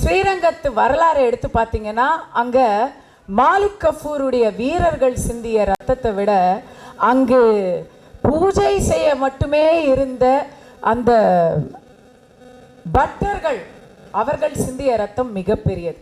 ஸ்ரீரங்கத்து வரலாறை எடுத்து பார்த்தீங்கன்னா அங்க மாலிக் கஃபூருடைய வீரர்கள் சிந்திய ரத்தத்தை விட அங்கு பூஜை செய்ய மட்டுமே இருந்த அந்த பட்டர்கள் அவர்கள் சிந்திய ரத்தம் மிகப்பெரியது.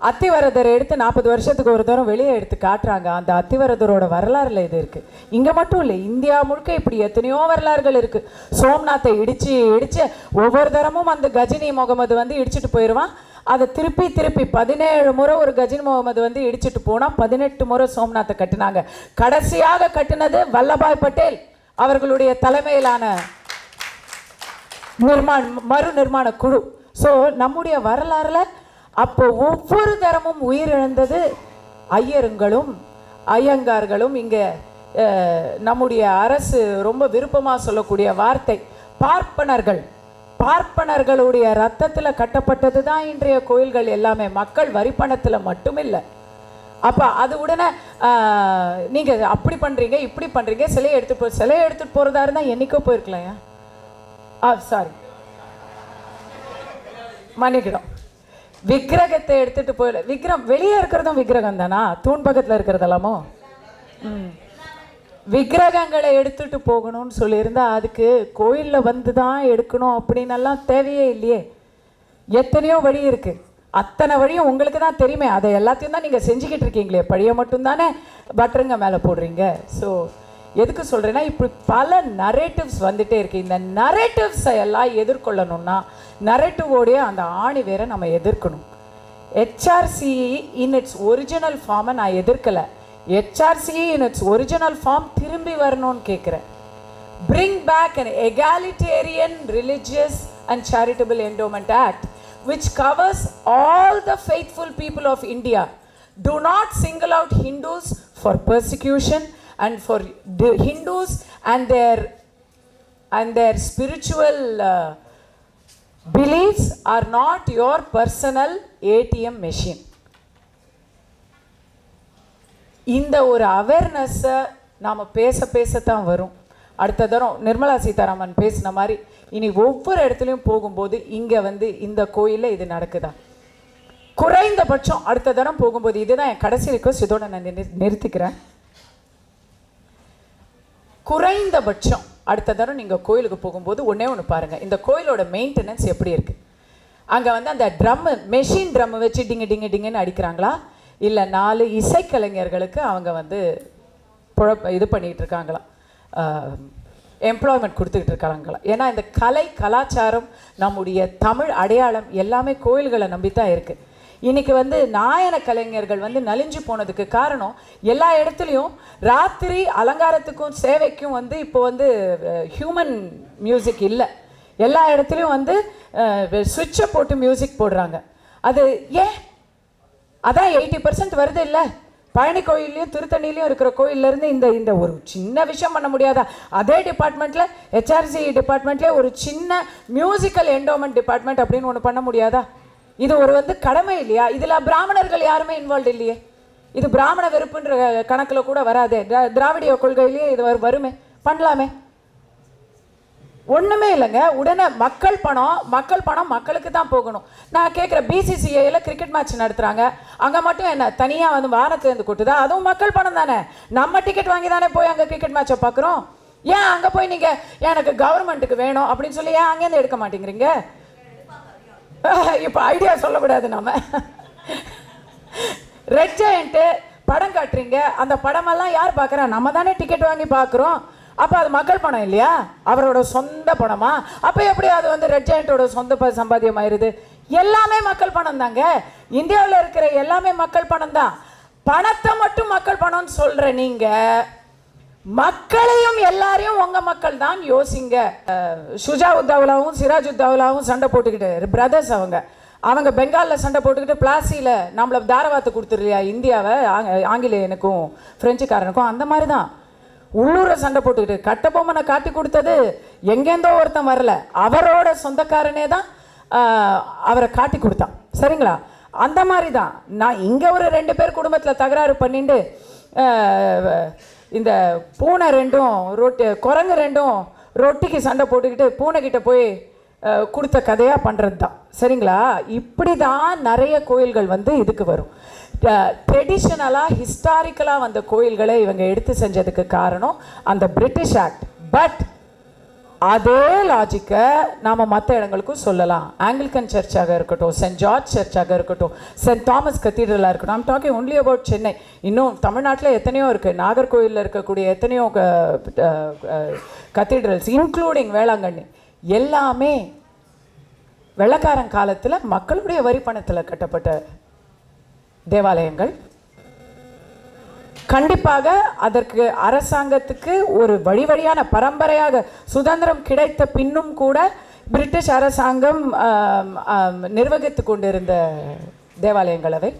அத்திவரதர் எடுத்து நாற்பது வருஷத்துக்கு ஒரு தூரம் வெளியே எடுத்து காட்டுறாங்க. அந்த அத்திவரதரோட வரலாறுல இது இருக்கு. இங்க மட்டும் இல்லை இந்தியா முழுக்க இப்படி எத்தனையோ வரலாறுகள் இருக்கு. சோம்நாத்தை இடிச்சு இடிச்சு ஒவ்வொரு தரமும் அந்த கஜினி முகமது வந்து இடிச்சிட்டு போயிடுவான் அதை திருப்பி திருப்பி பதினேழு முறை ஒரு கஜினி முகமது வந்து இடிச்சிட்டு போனா பதினெட்டு முறை சோம்நாத்தை கட்டினாங்க. கடைசியாக கட்டினது வல்லபாய் பட்டேல் அவர்களுடைய தலைமையிலான நிர்மாண மறு நிர்மாண குழு. ஸோ நம்முடைய வரலாறுல அப்போ ஒவ்வொரு தரமும் உயிரிழந்தது ஐயருங்களும் ஐயங்கார்களும். இங்கே நம்முடைய அரசு ரொம்ப விருப்பமாக சொல்லக்கூடிய வார்த்தை பார்ப்பனர்கள். பார்ப்பனர்களுடைய ரத்தத்தில் கட்டப்பட்டது தான் இன்றைய கோயில்கள் எல்லாமே. மக்கள் வரிப்பணத்தில் மட்டும் இல்லை அப்போ அது உடனே நீங்கள் அப்படி பண்ணுறீங்க இப்படி பண்ணுறீங்க சிலையை எடுத்துட்டு போ சிலையை எடுத்துகிட்டு போகிறதா இருந்தால் என்றைக்கோ போயிருக்கலாம் ஆ சாரி மன்னிக்கிறோம் விக்கிரகத்தை எடுத்துட்டு போயில விக்கிரம் வெளியே இருக்கிறதும் விக்கிரகம் தானா? தூண் பக்கத்தில் இருக்கிறதெல்லாமோ? ம். விக்கிரகங்களை எடுத்துட்டு போகணும்னு சொல்லியிருந்தா அதுக்கு கோயிலில் வந்து தான் எடுக்கணும் அப்படின்னெல்லாம் தேவையே இல்லையே. எத்தனையோ வழி இருக்கு. அத்தனை வழியும் உங்களுக்கு தான் தெரியுமே. அதை எல்லாத்தையும் தான் நீங்கள் செஞ்சுக்கிட்டு இருக்கீங்களே. பழியை மட்டும்தானே பட்டருங்க மேலே போடுறீங்க. ஸோ எதுக்கு சொல்கிறேன்னா இப்படி பல நரேட்டிவ்ஸ் வந்துகிட்டே இருக்குது இந்த நரேட்டிவ்ஸை எல்லாம் எதிர்கொள்ளணும்னா நரேட்டிவோடைய அந்த ஆணி வேற நம்ம எதிர்க்கணும். ஹெச்ஆர்சிஇ இன் இட்ஸ் ஒரிஜினல் ஃபார்மை நான் எதிர்க்கலை. HRCE in its original form திரும்பி வரணும்னு கேட்குறேன் bring back an egalitarian religious and charitable endowment act which covers all the faithful people of india. Do not single out hindus for persecution. And for the hindus and their and their spiritual uh, beliefs are not your personal atm இந்த ஒரு அவேர்னஸ்ஸை நாம் பேச பேசத்தான் வரும். அடுத்த தரம் நிர்மலா சீதாராமன் பேசின மாதிரி இனி ஒவ்வொரு இடத்துலையும் போகும்போது இங்கே வந்து இந்த கோயிலில் இது நடக்குதா? குறைந்தபட்சம் அடுத்த தரம் போகும்போது இதுதான் என் கடைசி ரிக்வஸ்ட் இதோட நான் நிறு- நிறுத்திக்கிறேன். குறைந்தபட்சம் அடுத்த தரம் நீங்கள் கோயிலுக்கு போகும்போது ஒன்றே ஒன்று பாருங்கள் இந்த கோயிலோட மெயின்டெனன்ஸ் எப்படி இருக்குது அங்கே வந்து அந்த ட்ரம்மு மெஷின் ட்ரம்மு வச்சு டிங்கு டிங்கு டிங்குன்னு அடிக்கிறாங்களா? இல்லை நாலு இசைக்கலைஞர்களுக்கு அவங்க வந்து புழப்ப இது பண்ணிகிட்டு இருக்காங்களா? எம்ப்ளாய்மெண்ட் கொடுத்துக்கிட்டு இருக்காங்களா ஏன்னா இந்த கலை கலாச்சாரம் நம்முடைய தமிழ் அடையாளம் எல்லாமே கோயில்களை நம்பி தான் இருக்குது இன்னைக்கு வந்து நாயன கலைஞர்கள் வந்து நலிஞ்சு போனதுக்கு காரணம் எல்லா இடத்துலையும் ராத்திரி அலங்காரத்துக்கும் சேவைக்கும் வந்து இப்போ வந்து ஹியூமன் மியூசிக் இல்லை. எல்லா இடத்துலையும் வந்து சுவிட்சை போட்டு மியூசிக் போடுறாங்க. அது ஏன்? அதான் எயிட்டி பர்சன்ட் வருது இல்லை. பழனி கோயிலையும் திருத்தணிலையும் இருக்கிற கோயில்ல இருந்து இந்த இந்த ஒரு சின்ன விஷயம் பண்ண முடியாதா? அதே டிபார்ட்மெண்ட்டில் ஹெச்ஆர்சி டிபார்ட்மெண்ட்லேயே ஒரு சின்ன மியூசிக்கல் என்டோமெண்ட் டிபார்ட்மெண்ட் அப்படின்னு ஒன்று பண்ண முடியாதா? இது ஒரு வந்து கடமை இல்லையா? இதில் பிராமணர்கள் யாருமே இன்வால்வ் இல்லையே? இது பிராமண வெறுப்புன்ற கணக்கில் கூட வராதே. திராவிடிய கொள்கையிலேயே இது வருமே? பண்ணலாமே. ஒன்றுமே இல்லைங்க. உடனே மக்கள் பணம் மக்கள் பணம் மக்களுக்கு தான் போகணும். நான் கேட்குற பிசிசிஐயில் கிரிக்கெட் மேட்ச் நடத்துகிறாங்க அங்கே மட்டும் என்ன? தனியாக வந்து வாரத்துலேருந்து கூட்டுதா? அதுவும் மக்கள் பணம் தானே. நம்ம டிக்கெட் வாங்கி தானே போய் அங்கே கிரிக்கெட் மேட்சை பார்க்குறோம் ஏன் அங்கே போய் நீங்கள் எனக்கு கவர்மெண்ட்டுக்கு வேணும் அப்படின்னு சொல்லி ஏன் அங்கேருந்து எடுக்க மாட்டேங்கிறீங்க? இப்போ ஐடியா சொல்லக்கூடாது நம்ம ரெட் ஜெயண்ட்டு படம் காட்டுறீங்க. அந்த படமெல்லாம் யார் பார்க்குறா? நம்ம தானே டிக்கெட் வாங்கி பார்க்குறோம். அப்போ அது மக்கள் பணம் இல்லையா? அவரோட சொந்த பணமா? அப்போ எப்படி அது வந்து ரெட் ஜெயண்ட்டோட சொந்த ப சம்பாத்தியம் ஆயிருது? எல்லாமே மக்கள் பணம் தாங்க. இந்தியாவில் இருக்கிற எல்லாமே மக்கள் பணம் தான். பணத்தை மட்டும் மக்கள் பணம்னு சொல்கிற நீங்கள் மக்களையும் எல்லாரையும் உங்க மக்கள் தான் யோசிங்க. சுஜா உத்தாவுலாவும் சிராஜ் உத்தாவுலாவும் சண்டை போட்டுக்கிட்டு பிரதர்ஸ் அவங்க. அவங்க பெங்காலில் சண்டை போட்டுக்கிட்டு பிளாசியில் நம்மள தாரவாத்து கொடுத்துருலையா இந்தியாவை ஆங்க- ஆங்கிலேயனுக்கும் ஃப்ரெஞ்சுக்காரனுக்கும் அந்த மாதிரி தான் உள்ளூரை சண்டை போட்டுக்கிட்டு கட்டபொம்மனை காட்டி கொடுத்தது எங்கேருந்தோ ஒருத்தன் வரல. அவரோட சொந்தக்காரனே தான் அவரை காட்டி கொடுத்தான். சரிங்களா? அந்த மாதிரி தான் நான் இங்கே ஒரு ரெண்டு பேர் குடும்பத்தில் தகராறு பண்ணிட்டு இந்த பூனை ரெண்டும் ரொட்டி குரங்கு ரெண்டும் ரொட்டிக்கு சண்டை போட்டுக்கிட்டு பூனைக்கிட்ட போய் கொடுத்த கதையாக பண்ணுறது தான் சரிங்களா? இப்படி தான் நிறைய கோயில்கள் வந்து இதுக்கு வரும். ட்ரெடிஷ்னலாக ஹிஸ்டாரிக்கலாக வந்த கோயில்களை இவங்க எடுத்து செஞ்சதுக்கு காரணம் அந்த பிரிட்டிஷ் ஆக்ட் பட் அதே லாஜிக்கை நாம் மற்ற இடங்களுக்கும் சொல்லலாம். ஆங்கிலிக்கன் சர்ச்சாக இருக்கட்டும் சென்ட் ஜார்ஜ் சர்ச்சாக இருக்கட்டும் சென்ட் தாமஸ் கத்தீட்ரலாக இருக்கட்டும். I'm talking only about Chennai இன்னும் தமிழ்நாட்டில் எத்தனையோ இருக்குது நாகர்கோவிலில் இருக்கக்கூடிய எத்தனையோ கத்தீட்ரல்ஸ் இன்க்ளூடிங் வேளாங்கண்ணி. எல்லாமே வெள்ளக்காரன் காலத்தில் மக்களுடைய வரி பணத்தில் கட்டப்பட்ட தேவாலயங்கள். கண்டிப்பாக அதற்கு அரசாங்கத்துக்கு ஒரு வழி வழியான பரம்பரையாக சுதந்திரம் கிடைத்த பின்னும் கூட பிரிட்டிஷ் அரசாங்கம் நிர்வகித்து கொண்டிருந்த தேவாலயங்கள் அவை.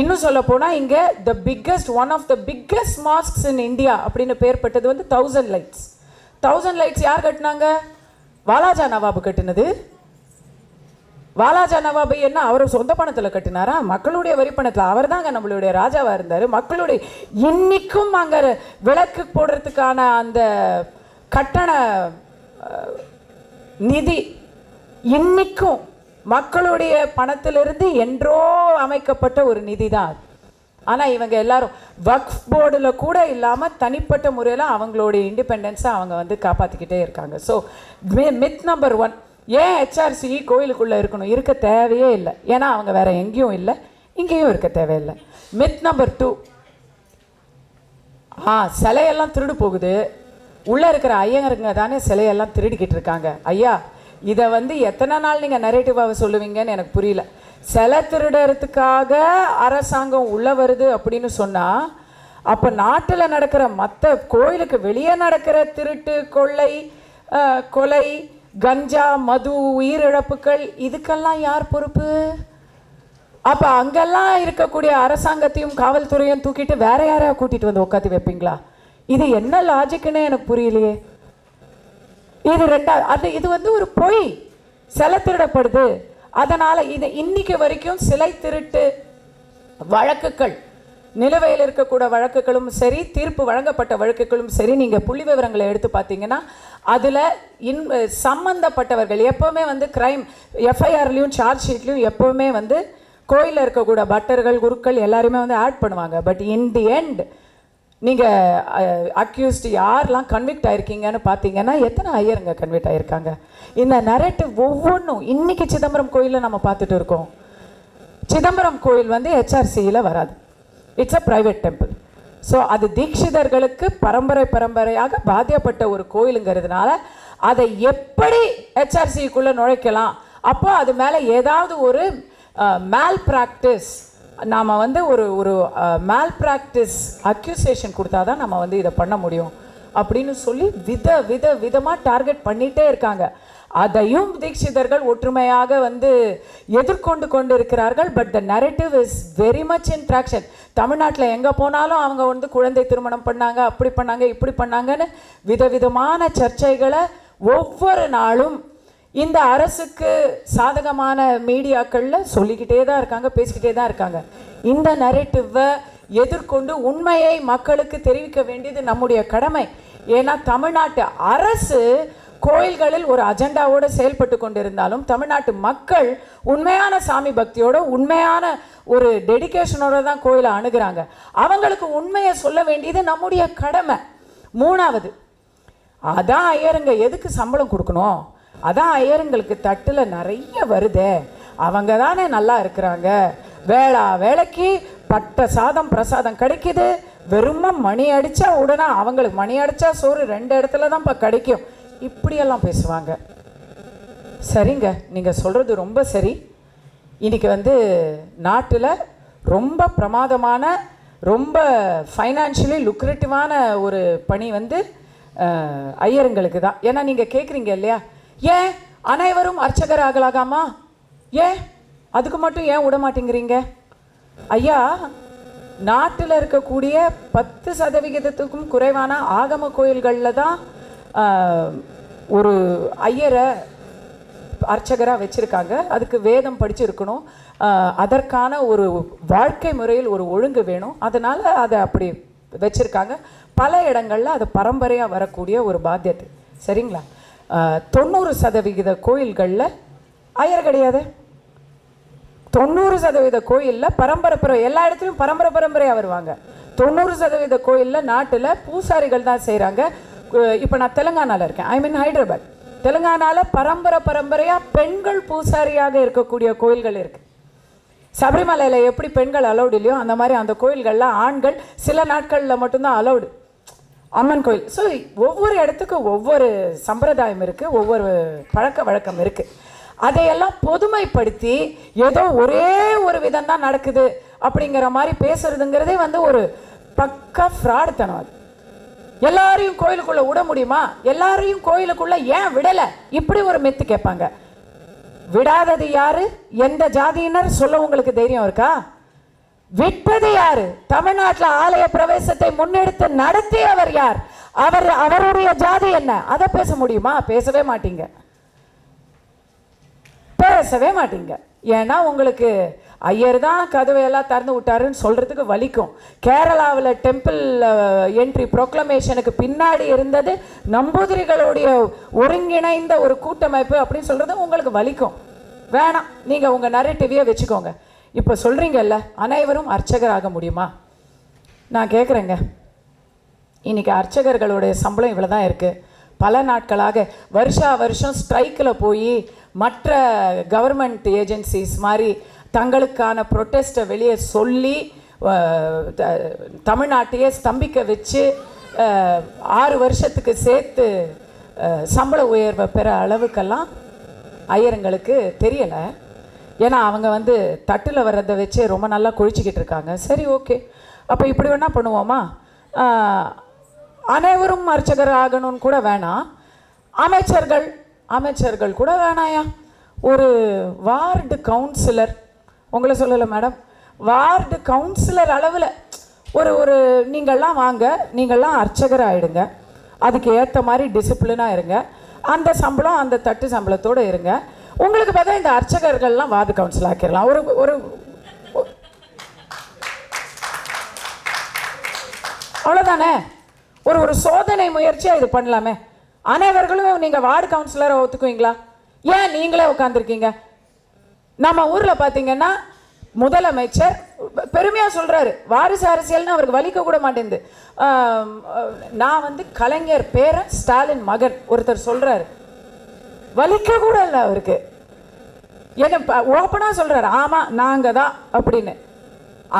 இன்னும் சொல்ல போனால் இங்கே the biggest one of the biggest mosques in India அப்படின்னு பேர் பெற்றது வந்து தௌசண்ட் லைட்ஸ் தௌசண்ட் லைட்ஸ் யார் கட்டினாங்க? வாலாஜா நவாபு கட்டினது. வாலாஜா நவாபு என்ன அவர் சொந்த பணத்தில் கட்டினாரா? மக்களுடைய வரி பணத்தில். அவர் தாங்க நம்மளுடைய ராஜாவாக இருந்தார். மக்களுடைய இன்னைக்கும் அங்கே விளக்கு போடுறதுக்கான அந்த கட்டண நிதி இன்னைக்கும் மக்களுடைய பணத்திலிருந்து என்றோ அமைக்கப்பட்ட ஒரு நிதி தான் ஆனால் இவங்க எல்லாரும் வக்ஃப் போர்டில் கூட இல்லாமல் தனிப்பட்ட முறையில் அவங்களுடைய இண்டிபெண்டன்ஸை அவங்க வந்து காப்பாற்றிக்கிட்டே இருக்காங்க. ஸோ மித் நம்பர் ஒன் ஏன் ஹெச்ஆர்சி கோயிலுக்குள்ளே இருக்கணும்? இருக்க தேவையே இல்லை. ஏன்னா அவங்க வேறு எங்கேயும் இல்லை. இங்கேயும் இருக்க தேவையில்லை. மித் நம்பர் டூ ஆ சிலையெல்லாம் திருடு போகுது. உள்ளே இருக்கிற ஐயங்கருங்க தானே சிலையெல்லாம் திருடிக்கிட்டு இருக்காங்க. ஐயா இதை வந்து எத்தனை நாள் நீங்கள் நரேட்டிவாக சொல்லுவீங்கன்னு எனக்கு புரியல. சிலை திருடுறதுக்காக அரசாங்கம் உள்ளே வருது அப்படின்னு சொன்னால் அப்போ நாட்டில் நடக்கிற மற்ற கோயிலுக்கு வெளியே நடக்கிற திருட்டு கொள்ளை கொலை கஞ்சா மது உயிரிழப்புகள் இதுக்கெல்லாம் யார் பொறுப்பு? அப்ப அங்கெல்லாம் இருக்கக்கூடிய அரசாங்கத்தையும் காவல்துறையும் தூக்கிட்டு வேற யாரையா கூட்டிட்டு வந்து உட்காந்து வைப்பீங்களா? இது என்ன லாஜிக்னே எனக்கு புரியலையே. இது ரெண்டா அது இது வந்து ஒரு பொய். சிலை திருடப்படுது. அதனால இது இன்னைக்கு வரைக்கும் சிலை திருட்டு வழக்குகள். நிலுவையில் இருக்கக்கூட வழக்குகளும் சரி தீர்ப்பு வழங்கப்பட்ட வழக்குகளும் சரி நீங்கள் புள்ளி விவரங்களை எடுத்து பார்த்தீங்கன்னா அதில் இன் சம்மந்தப்பட்டவர்கள் எப்போவுமே வந்து கிரைம் எஃப்ஐஆர்லேயும் சார்ஜ் ஷீட்லேயும் எப்போவுமே வந்து கோயிலில் இருக்கக்கூட பட்டர்கள் குருக்கள் எல்லாருமே வந்து ஆட் பண்ணுவாங்க. பட் இன் தி எண்ட் நீங்கள் அக்யூஸ்ட் யாரெல்லாம் கன்விக்ட் ஆயிருக்கீங்கன்னு பார்த்தீங்கன்னா எத்தனை ஐயருங்க கன்விக்ட் ஆயிருக்காங்க? இந்த நரேட்டிவ் ஒவ்வொன்றும் இன்றைக்கி சிதம்பரம் கோயிலில் நம்ம பார்த்துட்டு இருக்கோம். சிதம்பரம் கோயில் வந்து ஹெச்ஆர்சியில் வராது. It's a private temple so அது தீட்சிதர்களுக்கு பரம்பரை பரம்பரையாக பாதிக்கப்பட்ட ஒரு கோயிலுங்கிறதுனால அதை எப்படி ஹெச்ஆர்சிக்குள்ளே நுழைக்கலாம்? அப்போ அது மேலே ஏதாவது ஒரு மேல் ப்ராக்டிஸ் நாம் வந்து ஒரு ஒரு மேல் ப்ராக்டிஸ் அக்யூசேஷன் கொடுத்தா தான் நம்ம வந்து இதை பண்ண முடியும். அப்படின்னு சொல்லி வித வித விதமாக டார்கெட் பண்ணிகிட்டே இருக்காங்க. அதையும் தீட்சிதர்கள் ஒற்றுமையாக வந்து எதிர்கொண்டு கொண்டு இருக்கிறார்கள் but the narrative is very much in traction தமிழ்நாட்டில் எங்கே போனாலும் அவங்க வந்து குழந்தை திருமணம் பண்ணாங்க அப்படி பண்ணாங்க இப்படி பண்ணாங்கன்னு விதவிதமான சர்ச்சைகளை ஒவ்வொரு நாளும் இந்த அரசுக்கு சாதகமான மீடியாக்களில் சொல்லிக்கிட்டே தான் இருக்காங்க பேசிக்கிட்டே தான் இருக்காங்க. இந்த நரேட்டிவை எதிர்கொண்டு உண்மையை மக்களுக்கு தெரிவிக்க வேண்டியது நம்முடைய கடமை. ஏன்னா தமிழ்நாட்டு அரசு கோயில்களில் ஒரு அஜெண்டாவோடு செயல்பட்டு கொண்டிருந்தாலும் தமிழ்நாட்டு மக்கள் உண்மையான சாமி பக்தியோட உண்மையான ஒரு டெடிகேஷனோட தான் கோயிலை அணுகிறாங்க. அவங்களுக்கு உண்மையை சொல்ல வேண்டியது நம்முடைய கடமை. மூணாவது அதான் ஐயருங்க எதுக்கு சம்பளம் கொடுக்கணும்? அதான் ஐயருங்களுக்கு தட்டில் நிறைய வருதே. அவங்க தானே நல்லா இருக்கிறாங்க. வேளா வேலைக்கு பட்ட சாதம் பிரசாதம் கிடைக்குது. வெறுமா மணி அடித்தா உடனே அவங்களுக்கு மணி அடித்தா சோறு ரெண்டு இடத்துல தான் இப்போ கிடைக்கும். இப்படியெல்லாம் பேசுவாங்க. சரிங்க நீங்கள் சொல்கிறது ரொம்ப சரி. இன்றைக்கி வந்து நாட்டில் ரொம்ப பிரமாதமான ரொம்ப ஃபைனான்ஷியலி லுக்ரேட்டிவான ஒரு பணி வந்து ஐயருங்களுக்கு தான். ஏன்னா நீங்கள் கேட்குறீங்க இல்லையா? ஏன்? அனைவரும் அர்ச்சகர் ஆகலாகாமா? ஏன்? அதுக்கு மட்டும் ஏன் விட மாட்டேங்கிறீங்க? ஐயா நாட்டில் இருக்கக்கூடிய பத்து சதவிகிதத்துக்கும் குறைவான ஆகம கோயில்களில் தான் ஒரு ஐயரை அர்ச்சகராக வச்சுருக்காங்க. அதுக்கு வேதம் படிச்சிருக்கணும். அதற்கான ஒரு வாழ்க்கை முறையில் ஒரு ஒழுங்கு வேணும். அதனால் அதை அப்படி வச்சுருக்காங்க. பல இடங்களில் அது பரம்பரையாக வரக்கூடிய ஒரு பாத்தியத்தை. சரிங்களா? தொண்ணூறு சதவிகித கோயில்களில் ஐயர் கிடையாது. தொண்ணூறு சதவீத கோயிலில் பரம்பரை பர எல்லா இடத்துலையும் பரம்பரை பரம்பரையாக வருவாங்க. தொண்ணூறு சதவீத கோயிலில் நாட்டில் பூசாரிகள் தான் செய்கிறாங்க இப்போ நான் தெலுங்கானாவில் இருக்கேன். ஐ மீன் ஹைதராபாத் தெலுங்கானாவில் பரம்பரை பரம்பரையாக பெண்கள் பூசாரியாக இருக்கக்கூடிய கோயில்கள் இருக்குது சபரிமலையில் எப்படி பெண்கள் அலௌடு இல்லையோ அந்த மாதிரி அந்த கோயில்களில் ஆண்கள் சில நாட்களில் மட்டும்தான் அலௌடு அம்மன் கோயில். ஸோ ஒவ்வொரு இடத்துக்கும் ஒவ்வொரு சம்பிரதாயம் இருக்குது ஒவ்வொரு பழக்க வழக்கம் இருக்குது அதையெல்லாம் பொதுமைப்படுத்தி ஏதோ ஒரே ஒரு விதம் தான் நடக்குது அப்படிங்கிற மாதிரி பேசுறதுங்கிறதே வந்து ஒரு பக்கா ஃப்ராடுத்தனம் அது. எல்லாரையும் கோயிலுக்குள்ள விட முடியுமா? எல்லாரையும் கோயிலுக்குள்ள ஏன் விடலை? இப்படி ஒரு மெத்து கேட்பாங்க. விடாதது யாரு? எந்த ஜாதியினர்? சொல்ல உங்களுக்கு தைரியம் இருக்கா? விட்டது யாரு? தமிழ்நாட்டில் ஆலய பிரவேசத்தை முன்னெடுத்து நடத்தியவர் யார்? அவர் அவருடைய ஜாதி என்ன? அதை பேச முடியுமா? பேசவே மாட்டீங்க. பேசவே மாட்டீங்க. ஏன்னா உங்களுக்கு ஐயர் தான் கதவை எல்லாம் திறந்து விட்டாருன்னு சொல்கிறதுக்கு வலிக்கும். கேரளாவில் டெம்பிள் என்ட்ரி ப்ரொக்ளமேஷனுக்கு பின்னாடி இருந்தது நம்பூதிரிகளுடைய ஒருங்கிணைந்த ஒரு கூட்டமைப்பு அப்படின்னு சொல்கிறது உங்களுக்கு வலிக்கும். வேணாம் நீங்கள் உங்கள் நரேட்டிவியை வச்சுக்கோங்க. இப்போ சொல்கிறீங்கல்ல அனைவரும் அர்ச்சகராக முடியுமா? நான் கேட்குறேங்க இன்னைக்கு அர்ச்சகர்களுடைய சம்பளம் இவ்வளோ தான் இருக்குது பல நாட்களாக வருஷா வருஷம் ஸ்ட்ரைக்கில் போய் மற்ற கவர்மெண்ட் ஏஜென்சிஸ் மாதிரி தங்களுக்கான ப்ரொட்டஸ்ட்டை வெளியே சொல்லி த- தமிழ்நாட்டையே ஸ்தம்பிக்க வச்சு ஆறு வருஷத்துக்கு சேர்த்து சம்பள உயர்வை பெற அளவுக்கெல்லாம் ஐயருங்களுக்கு தெரியலை. ஏன்னா அவங்க வந்து தட்டில் வர்றதை வச்சே ரொம்ப நல்லா குழிச்சிக்கிட்டு இருக்காங்க. சரி ஓகே. அப்போ இப்படி வேணால் பண்ணுவோமா? அனைவரும் அர்ச்சகர் ஆகணும்னு கூட வேணாம் அமைச்சர்கள் அமைச்சர்கள் கூட வேணாயா? ஒரு வார்டு கவுன்சிலர் உங்களை சொல்லலை மேடம் வார்டு கவுன்சிலர் அளவில் ஒரு ஒரு நீங்கள்லாம் வாங்க நீங்கள்லாம் அர்ச்சகர் ஆகிடுங்க அதுக்கு ஏற்ற மாதிரி டிசிப்ளினாக இருங்க. அந்த சம்பளம் அந்த தட்டு சம்பளத்தோடு இருங்க. உங்களுக்கு பார்த்தா இந்த அர்ச்சகர்கள்லாம் வார்டு கவுன்சில் ஆக்கிடலாம் ஒரு ஒரு அவ்வளோதானே ஒரு ஒரு சோதனை முயற்சியாக இது பண்ணலாமே. அனைவர்களும் நீங்கள் வார்டு கவுன்சிலரை ஒத்துக்குவீங்களா? ஏன் நீங்களே உட்காந்துருக்கீங்க நம்ம ஊரில் பார்த்தீங்கன்னா முதலமைச்சர் பெருமையாக சொல்கிறாரு வாரிசு அரசியல்னு அவருக்கு வலிக்க கூட மாட்டேங்குது. நான் வந்து கலைஞர் பேரன் ஸ்டாலின் மகன் ஒருத்தர் சொல்கிறாரு வலிக்க கூட இல்லை அவருக்கு. ஏன்னா ஓப்பனாக சொல்கிறாரு ஆமாம் நாங்கள் தான் அப்படின்னு.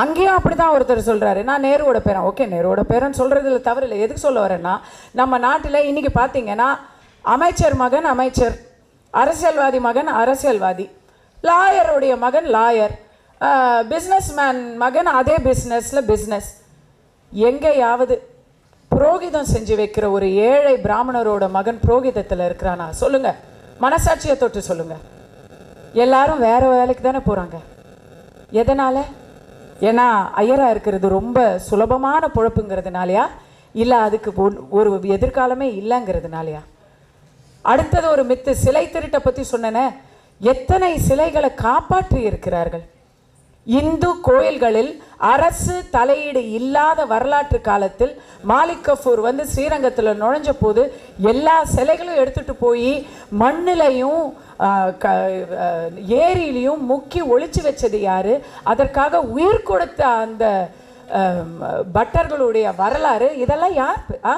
அங்கேயும் அப்படி தான் ஒருத்தர் சொல்கிறாரு நான் நேருவோட பேரன். ஓகே நேருவோட பேரன் சொல்கிறதுல தவறு இல்லை. எதுக்கு சொல்ல வரேன்னா நம்ம நாட்டில் இன்றைக்கி பார்த்தீங்கன்னா அமைச்சர் மகன் அமைச்சர் அரசியல்வாதி மகன் அரசியல்வாதி. லாயருடைய மகன் லாயர் பிஸ்னஸ் மேன் மகன் அதே பிஸ்னஸில் பிஸ்னஸ் எங்கேயாவது புரோகிதம் செஞ்சு வைக்கிற ஒரு ஏழை பிராமணரோட மகன் புரோகிதத்தில் இருக்கிறானா? சொல்லுங்க. மனசாட்சியை தொட்டு சொல்லுங்க. எல்லாரும் வேற வேலைக்கு தானே போகிறாங்க எதனால்? ஏன்னா ஐயராக இருக்கிறது ரொம்ப சுலபமான பொழப்புங்கிறதுனாலையா? இல்லை அதுக்கு ஒரு எதிர்காலமே இல்லைங்கிறதுனாலையா? அடுத்தது ஒரு மித்து சிலை திருட்டை பற்றி சொன்னேனே. எத்தனை சிலைகளை காப்பாற்றி இருக்கிறார்கள் இந்து கோயில்களில் அரசு தலையீடு இல்லாத வரலாற்று காலத்தில் மாலிக் கஃபூர் வந்து ஸ்ரீரங்கத்தில் நுழைஞ்ச போது எல்லா சிலைகளும் எடுத்துட்டு போய் மண்ணிலையும் க ஏரியிலையும் முக்கி ஒழிச்சு வச்சது யார்? அதற்காக உயிர் கொடுத்த அந்த பட்டர்களுடைய வரலாறு இதெல்லாம் யார்? ஆ?